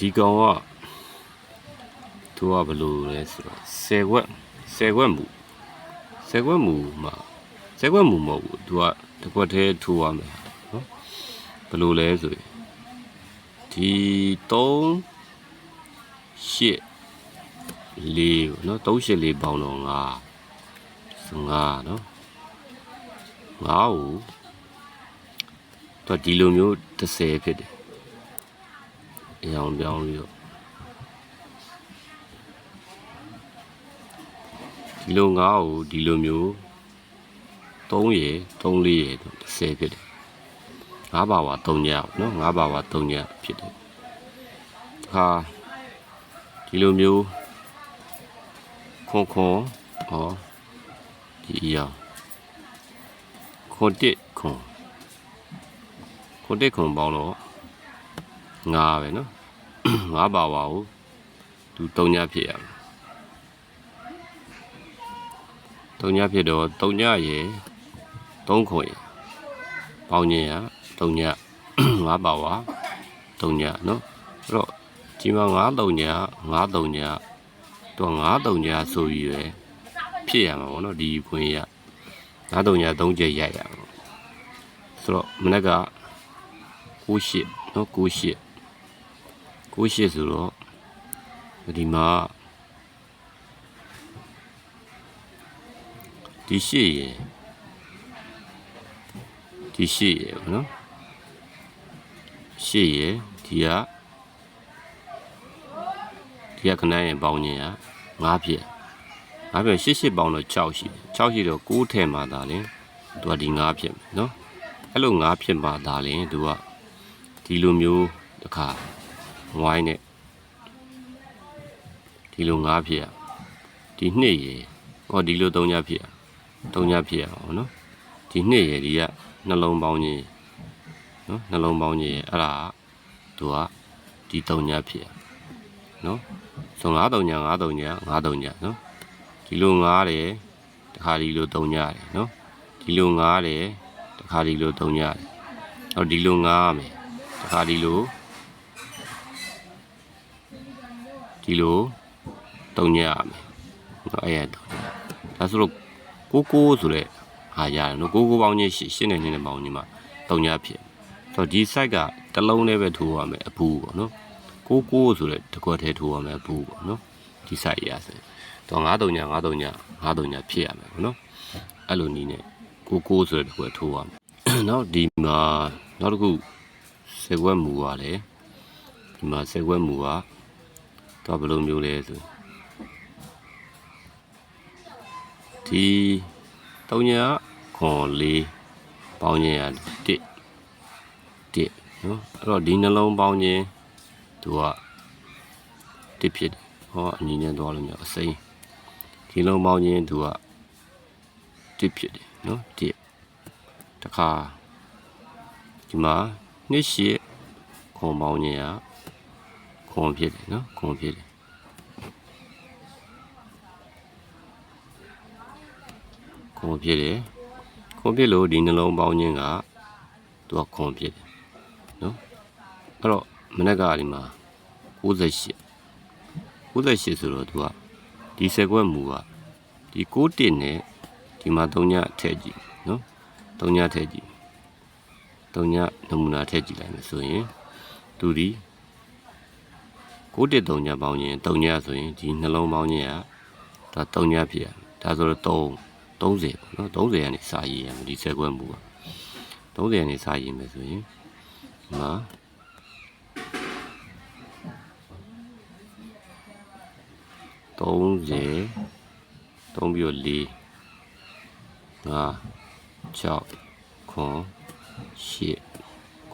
ဒီကောင်ကသူကဘယ်လိုလဲဆိုတော့10ခွက်10ခွက်မူ10ခွက်မူမှာ10ခွက်မူမဟုတ်ဘူးသူကတစ်ခွက်တည်းထိုးရမယ်နော်ဘယ်လိုလဲဆိုရင်ဒီ3 8 4နော်3 8 4ပေါင်းတော့5 5နော်5ကိုသူကဒီလိုမျိုး30ဖြစ်တယ် အရောင်ပြောင်းပြီးတော့ဒီလိုငါ့ကိုဒီလိုမျိုး3ရေ3လေးရေ30ဖြစ်တယ်ငါးပါဝါ3ညနော်ငါးပါဝါ3ညဖြစ်တယ်ခါဒီလိုမျိုးခွန်ခွန်ဟောဒီအရာခွန်တစ်ခွန်ခွန်တစ်ခွန်ပေါင်းတော့ငါပဲနော် ငါပါပါဘူးသူတုံညဖြစ်ရမယ်တုံညဖြစ်တော့တုံညရေသုံးခွင်ပေါင်းညင်ရတုံညငါပါပါတုံညနော်အဲ့တော့ဒီမှာငါတုံညငါတုံညတော့ငါတုံညဆိုပြီးရယ်ဖြစ်ရမှာပေါ့နော်ဒီခွင်ရငါတုံညသုံးချက်ရိုက်ရမှာဆိုတော့မနေ့က98နော်98 68ဆိုတော့ဒီမှာဒီရှိရင်ဒီရှိရယ်ဗောနော်ရှိရယ်ဒီကဒီကခဏရင်ပေါင်းခြင်းอ่ะ5ဖြစ်5ဖြစ်8 8ပေါင်းတော့6ရှိ6ရှိတော့6ထဲမှာဒါလင်းသူကဒီ5ဖြစ်เนาะအဲ့လို5ဖြစ်မှာဒါလင်းသူကဒီလိုမျိုးတစ်ခါ ဝိုင်းနဲ့ဒီလို9ဖြစ်ရဒီနှစ်ရယ်ဟောဒီလို3ညဖြစ်ရ3ညဖြစ်ရအောင်နော်ဒီနှစ်ရယ်ဒီကနှလုံးပေါင်းခြင်းနော်နှလုံးပေါင်းခြင်းအဲ့ဒါသူကဒီ3ညဖြစ်ရနော်ဆို9 3ည9 3ည9 3ညနော်ဒီလို9တယ်တခါဒီလို3ညတယ်နော်ဒီလို9တယ်တခါဒီလို3ညတယ်ဟောဒီလို9ရမယ်တခါဒီလို ဒီလို3ညရမယ်နော်အဲ့ရတော့ဒါဆိုတော့ကိုကိုဆိုတဲ့ဟာရတယ်နော်ကိုကိုပေါင်းချင်းရှင်းနေနေပေါင်းချင်းမှာ3ညဖြစ်ဆိုတော့ဒီ site ကတစ်လုံးလေးပဲထိုးရမယ်အပူပေါ့နော်ကိုကိုဆိုတဲ့တကွက်ထဲထိုးရမယ်ဘူးပေါ့နော်ဒီ site ရဆိုတော့93ည93ည93ညဖြစ်ရမယ်ပေါ့နော်အဲ့လိုနီးနဲ့ကိုကိုဆိုတဲ့တကွက်ထိုးရမယ်နောက်ဒီမှာနောက်တစ်ခုစေကွက်မူပါလေဒီမှာစေကွက်မူက တော့ဘယ်လိုမျိုးလဲဆိုဒီ3ညခွန်4ပေါင်းခြင်းရ1 1နော်အဲ့တော့ဒီနှလုံးပေါင်းခြင်းသူကတစ်ဖြစ်တယ်ဟောအညီနဲ့သွားလို့မရအစိမ်းဒီလုံးပေါင်းချင်းသူကတစ်ဖြစ်တယ်နော်တစ်တခါဒီမှာနှစ်ရှစ်ခွန်ပေါင်းချင်းက ခွန်ဖြစ်တယ်နော်ခွန်ဖြစ်တယ်ခွန်ဖြစ်တယ်ခွန်ဖြစ်လို့ဒီနှလုံးပေါင်းချင်းကသူကခွန်ဖြစ်တယ်နော်အဲ့တော့မနေ့ကဒီမှာ68 68ဆိုတော့သူကဒီစက်ကွက်မူကဒီ6တင်နဲ့ဒီမှာ3ညထည့်ကြည့်နော်3ညထည့်ကြည့်3ညနမူနာထည့်ကြည့်လိုက်မယ်ဆိုရင်သူဒီ 6တင်3ညပေါင်းရင်3ညဆိုရင်ဒီနှလုံးပေါင်းခြင်းကဒါ3ညဖြစ်ရဒါဆိုတော့3 30ပေါ့နော်30ကနေစာရေးရမယ်ဒီစက်ကွက်မူက30ကနေစာရေးမယ်ဆိုရင်ဒီမှာ30 3ပြီးတော့4 5 6 9 10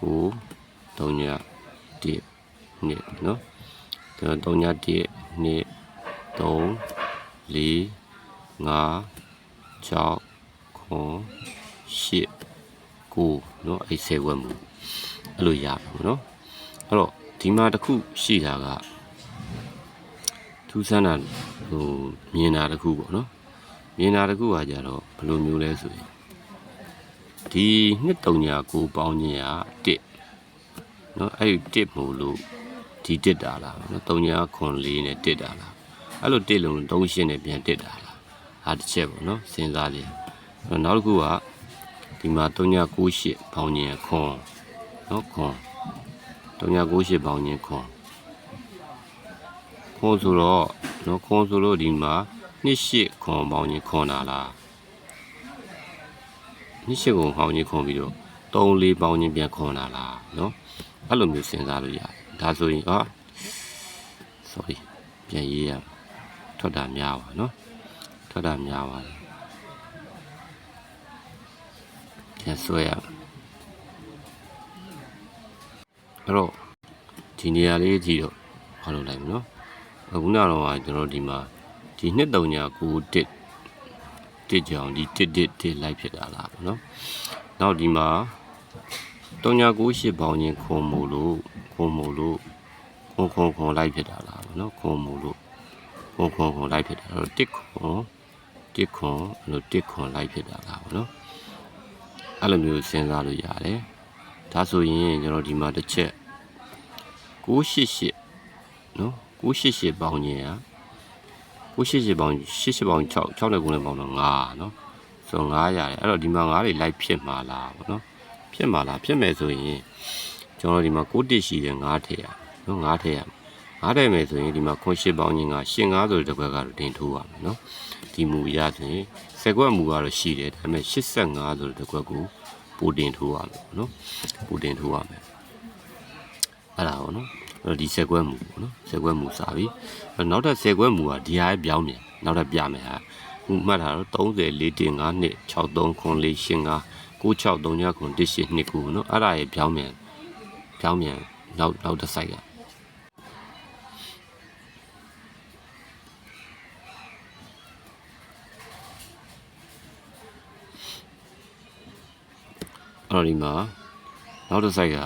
9 3ည1နှ စ်နော်ဒါ3ည1နှစ်3 4 5 6 9 10 9နော်အဲ့ဆယ်ဝက်မှုအဲ့လိုရပါဘူးနော်အဲ့တော့ဒီမှာတစ်ခုရှိတာကထူးဆန်းတာဟိုမြင်တာတစ်ခုပေါ့နော်မြင်တာတစ်ခုကကြတော့ဘယ်လိုမျိုးလဲဆိုရင်ဒီနှစ်တုံညာကိုပေါင်းခြင်းက1နော်အဲ့ဒီ1မို့လို့ ဒီတစ်တာလားနော်3ညာခွန်4နဲ့တစ်တာလားအဲ့လိုတစ်လုံး3ရှင်းနဲ့ပြန်တစ်တာလားဟာတစ်ချက်ပေါ့နော်စဉ်းစားလေးအဲ့တော့နောက်တစ်ခုကဒီမှာ3ညာ9ရှစ်ပေါင်းညင်ခွန်နော်ခွန်3ညာ9ရှစ်ပေါင်းညင်ခွန်ခွန်ဆိုတော့နော်ခွန်ဆိုလို့ဒီမှာနှစ်ရှစ်ခွန်ပေါင်းညင်ခွန်တာလားနှစ်ရှစ်ခွန်ပေါင်းညင်ခွန်ပြီးတော့3 4ပေါင်းညင်ပြန်ခွန်တာလားနော်အဲ့လိုမျိုးစဉ်းစားလို့ရတယ် ဒါဆိုရင်အာ sorry ပြန်ရေးရထွက်တာများပါနော်ထွက်တာများပါပြန်ဆွဲရအဲ့တော့ဒီနေရာလေးကြည့်တော့ဘာလို့လိုက်မလို့အခုနကတော့ကကျွန်တော်ဒီမှာဒီနှစ်တုံညာကိုတစ်တစ်ကြောင်ဒီတစ်တစ်တစ်လိုက်ဖြစ်တာလားပေါ့နော်နောက်ဒီမှာ တုံညာကိုရှစ်ပေါင်းချင်းခုံမို့လို့ခုံမို့လို့ခုံခုံခုံလိုက်ဖြစ်တာလားဗောနော်ခုံမူလို့ခုံခုံခုံလိုက်ဖြစ်တာအဲ့တော့တစ်ခုံတစ်ခုံအဲ့လိုတစ်ခုံလိုက်ဖြစ်တာလားဗောနော်အဲ့လိုမျိုးစဉ်းစားလို့ရတယ်ဒါဆိုရင်ကျွန်တော်ဒီမှာတစ်ချက်988နော်988ပေါင်းခြင်းอ่ะ988ပေါင်း88ပေါင်း6 6နဲ့9နဲ့ပေါင်းတော့9နော်ဆို9ရတယ်အဲ့တော့ဒီမှာ9တွေလိုက်ဖြစ်မှာလားဗောနော် ဖြစ်မှာလားဖြစ်မယ်ဆိုရင်ကျွန်တော်ဒီမှာ6တစ်ရှိတယ်9ထည့်ရနော်ငါးထည့်ရငါးထည့်မယ်ဆိုရင်ဒီမှာခွန်ရှစ်ပေါင်းချင်းကရှင်ငါးဆိုတဲ့တစ်ခွက်ကတော့တင်ထိုးရမယ်နော်ဒီမူရဆိုရင်ဆယ်ခွက်မူကတော့ရှိတယ်ဒါပေမဲ့85ဆိုတဲ့တစ်ခွက်ကိုပိုတင်ထိုးရမယ်နော်ပိုတင်ထိုးရမယ်အဲ့ဒါပေါ့နော်အဲ့တော့ဒီဆယ်ခွက်မူပေါ့နော်ဆယ်ခွက်မူစာပြီအဲ့နောက်ထပ်ဆယ်ခွက်မူကဒီဟာပြောင်းပြန်နောက်ထပ်ပြမယ်ဟာခုမှတ်ထားတော့30 4 5 2 63ခွန်4 8 5 96 3 9ခွန်1 8 2ခုနော်အဲ့ဒါရေပြောင်းပြန်ပြောင်းပြန်နောက်နောက်တစ်ဆိုင်ကအဲ့တော့ဒီမှာနောက်တစ်ဆိုင်က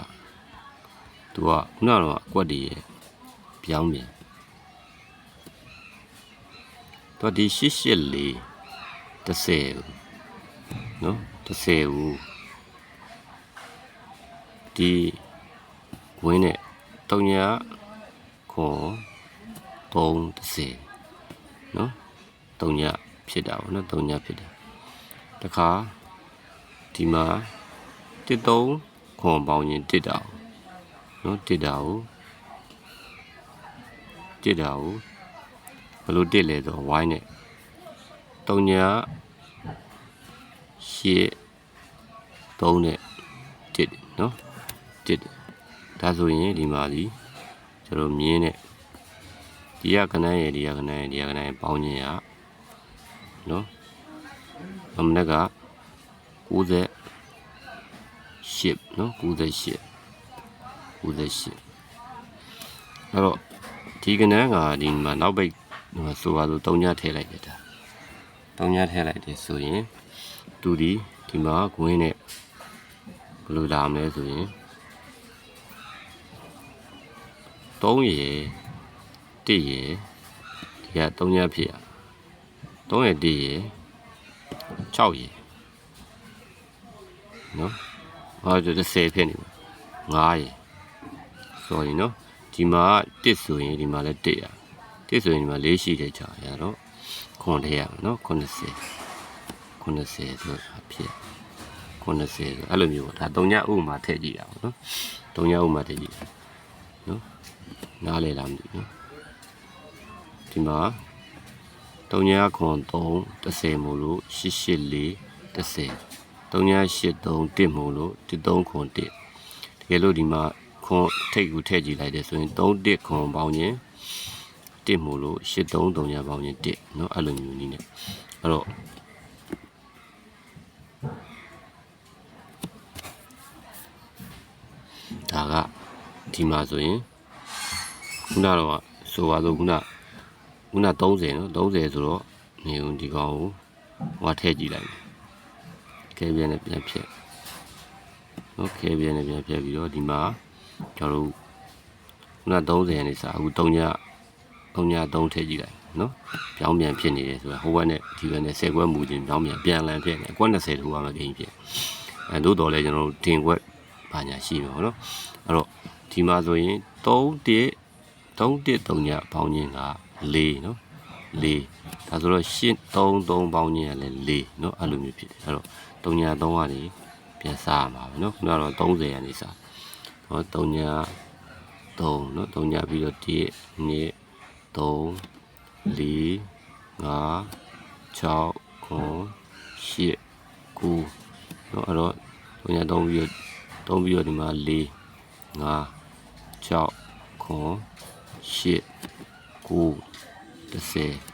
သူကခုနကတော့အကွက်တည်းရဲ့ပြောင်းပြန်တော့ဒီ884 30နော် 30ကိုဒီဝင်းနဲ့တုံညာခွန်30နော်တုံညာဖြစ်တာပေါ့နော်တုံညာဖြစ်တာတခါဒီမှာ13ခွန်ပေါင်းရင်တစ်တာနော်တစ်တာကိုတစ်တာကိုဘယ်လိုတစ်လဲဆိုဝိုင်းနဲ့တုံညာရှစ် 3နဲ့တစ်နော်တစ်ဒါဆိုရင်ဒီမှာဒီကျွန်တော်မြင်းနဲ့ဒီကကနန်းရယ်ဒီကကနန်းရယ်ဒီကကနန်းရယ်ပေါင်းခြင်းရနော်အမနက်က90 10နော်98 98အဲ့တော့ဒီကနန်းကဒီမှာနောက်ပိတ်ဟိုဆိုပါဆို3ညထည့်လိုက်တယ်ဒါ3ညထည့်လိုက်တယ်ဆိုရင်သူဒီဒီမှာဂွင်းနဲ့ ဘယ်လိုလာမလဲဆိုရင်3ရယ်1ရယ်ဒီက3ညဖြစ်ရ3ရယ်1ရယ်6ရယ်နော်ဟောဒီ10ဖြစ်နေမှာ9ရယ်ဆိုရင်နော်ဒီမှာ1ဆိုရင်ဒီမှာလည်း1ရ1ဆိုရင်ဒီမှာ4ရှိတဲ့ကြာရတော့ခွန်ထည့်ရမှာနော်90 90ဆိုတာဖြစ် 90ဆိုအဲ့လိုမျိုးပေါ့ဒါ3ညဥမာထည့်ကြည့်တာပေါ့နော်3ညဥမာထည့်ကြည့်နော်နားလေလားမသိဘူးနော်ဒီမှာ3ညခွန်3 30မို့လို့884 30 3ည83 1မို့လို့13ခွန်1တကယ်လို့ဒီမှာခွန်ထိတ်ကိုထည့်ကြည့်လိုက်တယ်ဆိုရင်3 1ခွန်ပေါင်းရင်1မို့လို့83 3ညပေါင်းရင်1เนาะအဲ့လိုမျိုးနည်းနဲ့အဲ့တော့ ဒီမှာဆိုရင်ခုနတော့ဆိုပါတော့ခုနခုန30နော်30ဆိုတော့နေုံဒီကောင်ကိုဟိုထည့်ကြည့်လိုက်မယ်ကဲပြန်နဲ့ပြန်ဖြတ်နော်ကဲပြန်နဲ့ပြန်ဖြတ်ပြီးတော့ဒီမှာကျွန်တော်တို့ခုန30ရနေစာအခု3ည3ည3ထည့်ကြည့်လိုက်နော်ပြောင်းပြန်ဖြစ်နေတယ်ဆိုတာဟိုဘက်နဲ့ဒီဘက်နဲ့10ခွက်မူခြင်းပြောင်းပြန်ပြန်လန်ဖြစ်နေအကွက်20ထိုးရမှာဂိမ်းဖြစ်အဲတို့တော်လဲကျွန်တော်တို့တင်ခွက်ဘာညာရှိမှာပေါ့နော်အဲ့တော့ ဒီမှာဆိုရင်3 1 313ညပေါင်းခြင်းက4နော်4ဒါဆိုတော့8 3 3ပေါင်းခြင်းကလည်း4နော်အဲ့လိုမျိုးဖြစ်တယ်အဲ့တော့3ည3ကနေပြန်စားရမှာပဲနော်ခုနကတော့30ကနေစားနော်3ည3နော်3ညပြီးတော့1 2 3 4 5 6 9 10 9เนาะအဲ့တော့3ည3ပြီးတော့3ပြီးတော့ဒီမှာ4 5 6 9 10 9 10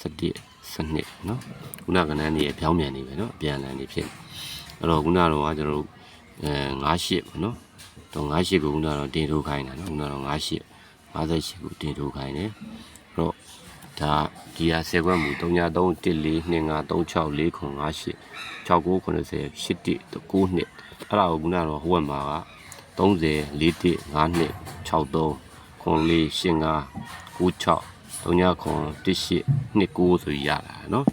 11 12เนาะခုနကနန်းနေအပြောင်းပြန်နေပဲเนาะအပြန်လန်နေဖြစ်အဲ့တော့ခုနကတော့ကျွန်တော်တို့အဲ98ပေါ့เนาะတော့98ကိုခုနကတော့တင်ထိုးခိုင်းတာเนาะခုနကတော့98 58ကိုတင်ထိုးခိုင်းတယ်အဲ့တော့ဒါဒီဟာ10ခွက်မူ3 3 1 4 2 5 3 6 4 9 5 8 6 9 90 8 1 9နှစ်အဲ့ဒါကိုခုနကတော့ဟိုဘက်မှာက 30 4 1 5နှစ်63 94 85 96 39ခွန်18 29ဆိုရတာเนาะ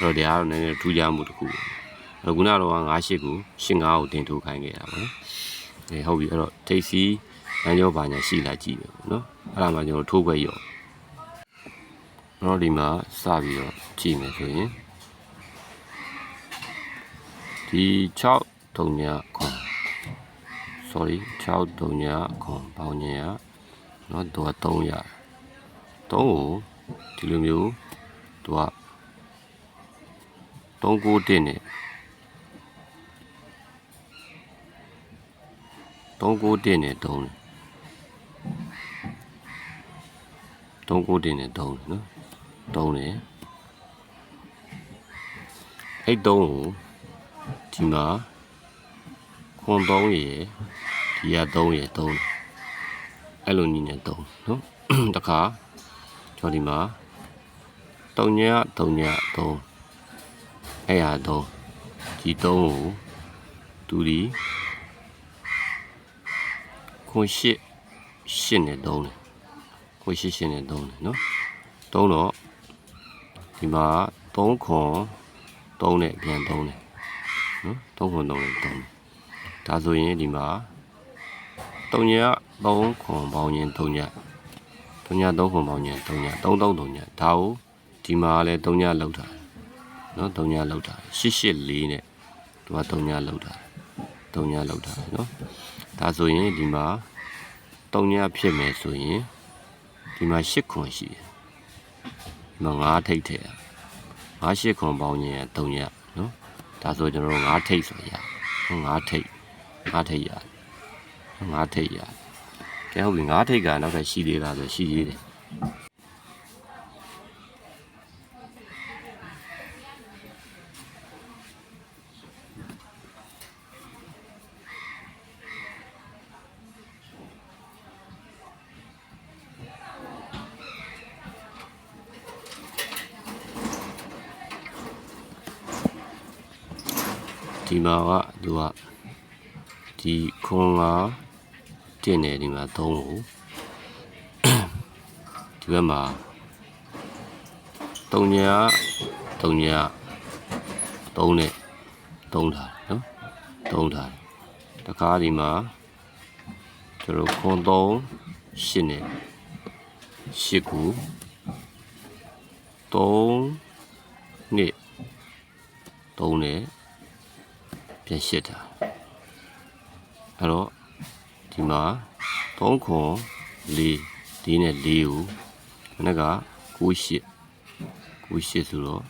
အဲ့တော့ဒါကတော့နည်းနည်းထူးခြားမှုတစ်ခုအဲ့တော့ခုနကတော့98ကို85ကိုတင်ထိုးခိုင်းခဲ့တာပေါ့နော်အဲဟုတ်ပြီအဲ့တော့ထိတ်စီလမ်းကြောပါညာရှိလာကြည့်ပဲပေါ့နော်အဲ့ဒါမှကျွန်တော်ထိုးခွဲရော့အဲ့တော့ဒီမှာစပြီးတော့ကြည့်မယ်ဆိုရင်ဒီ6တုံညာခွန် sorry 6တုံညာခွန်ပေါင်းညာเนาะသူက3ရ3ကိုဒီလိုမျိုးသူက3ကိုတင်နေ3ကိုတင်နေ3တယ်3ကိုတင်နေ3တယ်เนาะ3တယ်အဲ့3ကိုဒီမှာ ခွန်3ရယ်ဒီက3ရယ်3အဲ့လိုနည်းနဲ့3နော်တခါကျော်ဒီမှာ3ည3ည3အဲ့ရ3ဒီ3ကိုသူဒီခွန်8 8နဲ့3လေခွန်8 8နဲ့3လေနော်3တော့ဒီမှာ3ခွန်3နဲ့ပြန်3လေနော်3ခွန်3နဲ့3 ဒါဆိုရင်ဒီမှာ3ည3ခွန်ပေါင်းရင်3ည3ည3ခွန်ပေါင်းရင်3ည3 3 3ညဒါကိုဒီမှာလည်း3ညလောက်တာနော်3ညလောက်တာ884နဲ့သူက3ညလောက်တာ3ညလောက်တာနော်ဒါဆိုရင်ဒီမှာ3ညဖြစ်မယ်ဆိုရင်ဒီမှာ8ခွန်ရှိတယ်ဒီမှာ9ထိတ်ထည့်9 8ခွန်ပေါင်းရင်3ညနော်ဒါဆိုကျွန်တော်တို့9ထိတ်ဆိုရ9ထိတ် 9ထိတ်ရ9ထိတ်ရကဲဟုတ်ပြီ9ထိတ်ကနောက်ထပ်ရှိသေးတာဆိုရှိသေးတယ်ဒီမှာကသူက ဒီခွန်ကတင်နေဒီမှာ3ကိုဒီဘက်မှာ3ည3ည3နဲ့3ထားနော်3ထားတခါဒီမှာကျွန်တော်ခွန်3 8နဲ့8ခု3နှစ်3နဲ့ပြန်ရှစ်တာ အဲ့တော့ဒီမှာ3ခွန်4ဒီနဲ့4ကိုခဏက98 98ဆိုတော့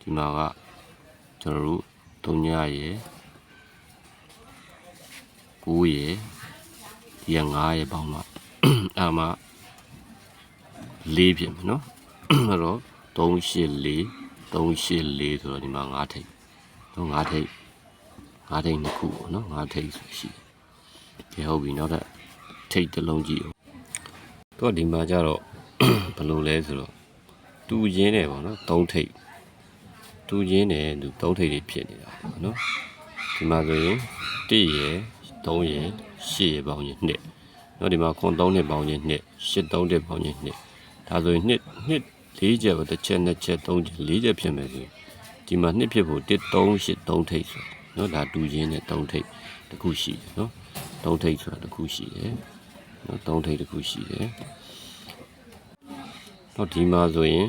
ဒီမှာကကျွန်တော်တို့3ညရယ်9ရယ်ဒီက9ရယ်ပေါင်းတော့အဲ့မှာ4ဖြစ်မယ်နော်အဲ့တော့384 384ဆိုတော့ဒီမှာ9ထိပ်တော့9ထိပ်ငါးထိပ်နှစ်ခုပေါ့နော်ငါးထိပ်ဆိုရှိတယ် ဟုတ်ပြီနောက်ထပ်ထိပ်တစ်လုံးကြည့်အောင်တော့ဒီမှာကျတော့ဘယ်လိုလဲဆိုတော့တူရင်းတယ်ပေါ့နော်သုံးထိပ်တူရင်းတယ်သူသုံးထိပ်တွေဖြစ်နေတာပေါ့နော်ဒီမှာဆိုရင်1ရယ်3ရယ်8ရယ်ပေါင်းရင်2နော်ဒီမှာခွန်3နှစ်ပေါင်းရင်2 8 3နှစ်ပေါင်းရင်2ဒါဆိုရင်2 2 4ချက်ပဲတစ်ချက်နှစ်ချက်3ချက်4ချက်ဖြစ်မယ်ဆိုရင်ဒီမှာ2ဖြစ်ဖို့1 3 8 3ထိပ်ဆိုနော်ဒါတူရင်းနဲ့3ထိပ်တစ်ခုရှိတယ်နော် 3ထိပ်ဆိုတာတစ်ခုရှိတယ်နော်3ထိပ်တစ်ခုရှိတယ်ဟုတ်ဒီမှာဆိုရင်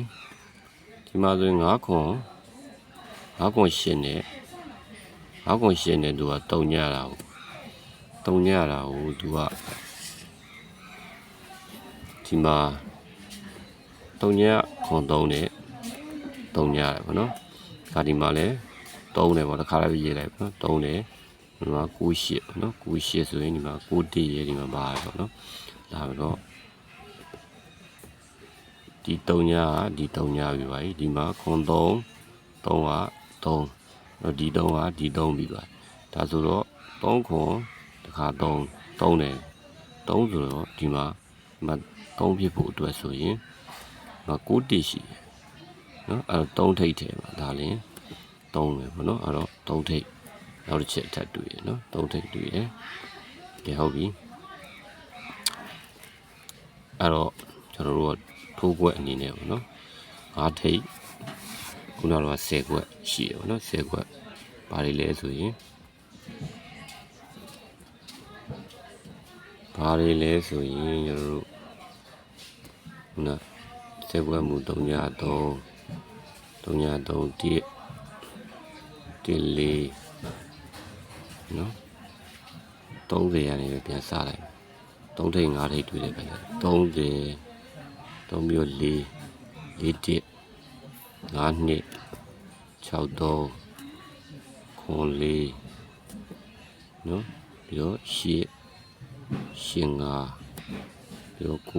ဒီမှာဆိုရင်9ခွန်9ခွန်8နဲ့9ခွန်8နဲ့သူကတုံညတာကိုတုံညတာကိုသူကဒီမှာတုံညခွန်3နဲ့တုံညရတယ်ဗောနော်ဒါဒီမှာလဲ3တယ်ဗောတစ်ခါလည်းရေးလိုက်ဗောနော်3တယ် ဒီမှာ9 8ဗောနော်9 8ဆိုရင်ဒီမှာ9 1ရဲ့ဒီမှာပါတယ်ဗောနော်လာပြီးတော့ဒီ3ညကဒီ3ညပြီပါဒီမှာခွန်3 3က3တော့ဒီ3ကဒီ3ပြီပါဒါဆိုတော့3ခွန်တစ်ခါ3 3တယ်3ဆိုတော့ဒီမှာဒီမှာ3ဖြစ်ဖို့အတွက်ဆိုရင်မ9တိရှိတယ်နော်အဲ့တော့3ထိပ်ထဲမှာဒါလင်း3ပဲပေါ့နော်အဲ့တော့3ထိပ် နောက်တစ်ချက်ထပ်တွေ့ရနော်3ထိပ်တွေ့တယ်ကဲဟုတ်ပြီအဲ့တော့ကျွန်တော်တို့ကထိုးကွက်အနေနဲ့ပေါ့နော်5ထိပ်ခုနကတော့10ကွက်ရှိရပေါ့နော်10ကွက်ဘာတွေလဲဆိုရင်ဘာတွေလဲဆိုရင်ကျွန်တော်တို့ခုန10ကွက်မူ3ည3 3ည3 1 1လေး နော်30ရနေပဲပြန်စားလိုက်3ထိပ်5ထိပ်တွေ့တယ်ပဲ30 3မျိုး4 4တစ်5နှစ်6တော့ခွန်လေးနော်ပြီးတော့ရှစ်ရှင်ငါပြီးတော့9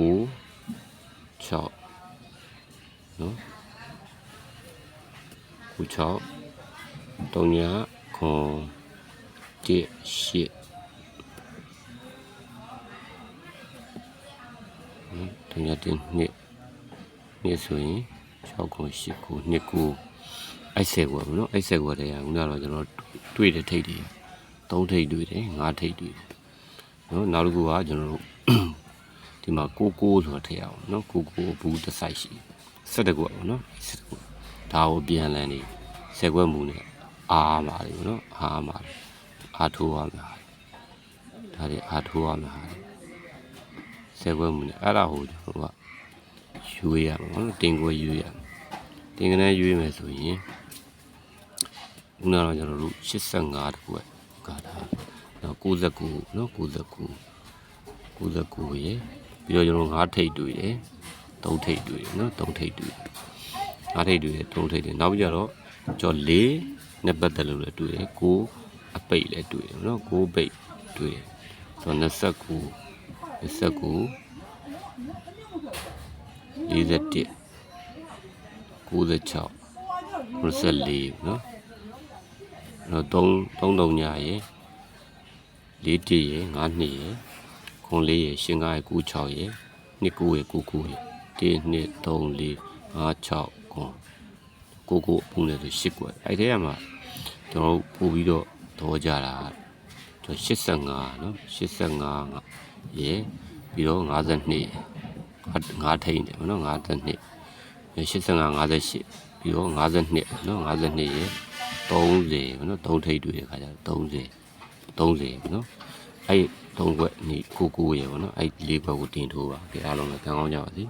6နော်9 6 3ညခွန် တစ်ရှစ်နော်3ညတစ်နှစ်နှစ်ဆိုရင်6ခု8ခု2ခုအဲ့ဆက်ကွာမနော်အဲ့ဆက်ကွာတည်းကခုနကတော့ကျွန်တော်တွေ့တဲ့ထိတ်တွေ3ထိတ်တွေ့တယ်5ထိတ်တွေ့တယ်နော်နောက်တစ်ခုကကျွန်တော်တို့ဒီမှာကိုကိုဆိုတာထည့်အောင်နော်ကိုကိုဘူးတစ်ဆိုင်ရှိ17ကွာပေါ့နော်17ကွာဒါကိုပြန်လန်းနေဆက်ကွက်မူနဲ့အားပါလေပေါ့နော်အားပါလေ အားထိုးရမှာဒါတွေအားထိုးရမှာဆက်ကွက်မူနဲ့အဲ့ဒါဟိုကျွန်တော်ကရွေးရမှာပေါ့နော်တင်ခွဲရွေးရမှာတင်ကနေရွေးမယ်ဆိုရင်ခုနကတော့ကျွန်တော်တို့85တခုကတာနော်69နော်69 69ရေပြီးတော့ကျွန်တော်5ထိပ်တွေ့တယ်3ထိပ်တွေ့တယ်နော်3ထိပ်တွေ့5ထိပ်တွေ့တယ်3ထိပ်တယ်နောက်ပြီးကြတော့ကျော်4နဲ့ပတ်သက်လို့လည်းတွေ့တယ်9အ ပိတ်လည်းတွေ့တယ်နော်9ပိတ်တွေ့တယ်ဆိုတော့29 29 41 96 94နော်အဲ့တော့3 3 3ညရေ4တရေ5နှစ်ရေခွန်4ရေရှင်9ရေ9 6ရေ2 9ရေ9 9ရေ1 2 3 4 5 6ခွန်ကိုကိုပုံနေဆို8ကွယ်အဲ့ထဲမှာကျွန်တော်ပို့ပြီးတော့ တော့ကြတာကျွန်တော်85နော်85ရေပြီးတော့52ရေ5ထိန်တယ်ဗောနော်52 85 58ပြီးတော့52နော်52ရေ30ဗောနော်3ထိပ်တွေ့တဲ့ခါကျတော့30 30ဗောနော်အဲ့3ခွက်နေကိုကိုရေဗောနော်အဲ့4ခွက်ကိုတင်ထိုးပါကြအားလုံးလည်းကံကောင်းကြပါစေ